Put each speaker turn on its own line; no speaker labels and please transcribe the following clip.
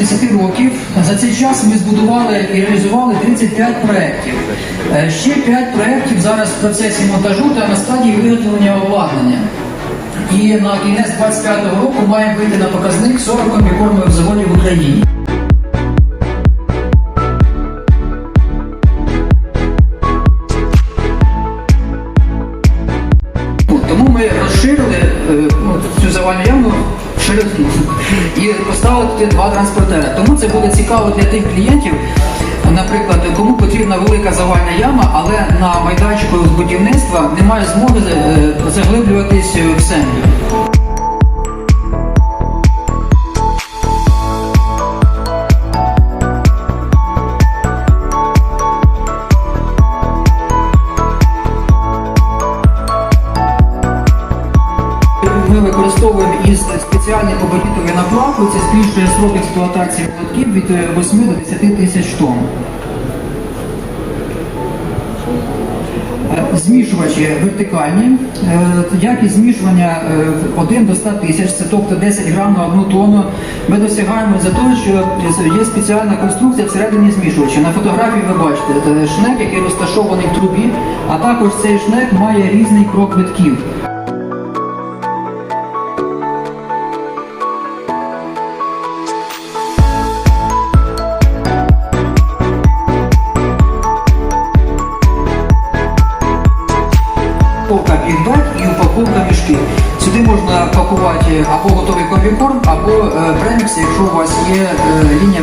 10 років. За цей час ми збудували і реалізували 35 проєктів. Е, Ще 5 проєктів зараз в процесі монтажу та на стадії виготовлення обладнання. І на кінець 25-го року маємо вийти на показник 40 комбікормових заводів в Україні. Тому ми розширили е, ну, цю завальну яму ширину і поставити два транспортери. Тому це буде цікаво для тих клієнтів, наприклад, кому потрібна велика завальна яма, але на майданчику з будівництва немає змоги е, заглиблюватись в землю. Ми використовуємо із спеціальної поборітової наплавки, це збільшує срок експлуатації молотків від е, 8 до 10 тисяч тонн. Е, Змішувачі вертикальні, Е, якість змішування е, 1 до 100 тисяч, це тобто 10 грам на одну тонну. Ми досягаємо за те, що є спеціальна конструкція всередині змішувача. На фотографії ви бачите е, шнек, який розташований в трубі, а також цей шнек має різний крок витків. Упаковка бігбек і упаковка мішки. Сюди можна пакувати або готовий комбікорм, або е, премікс, якщо у вас є е, лінія.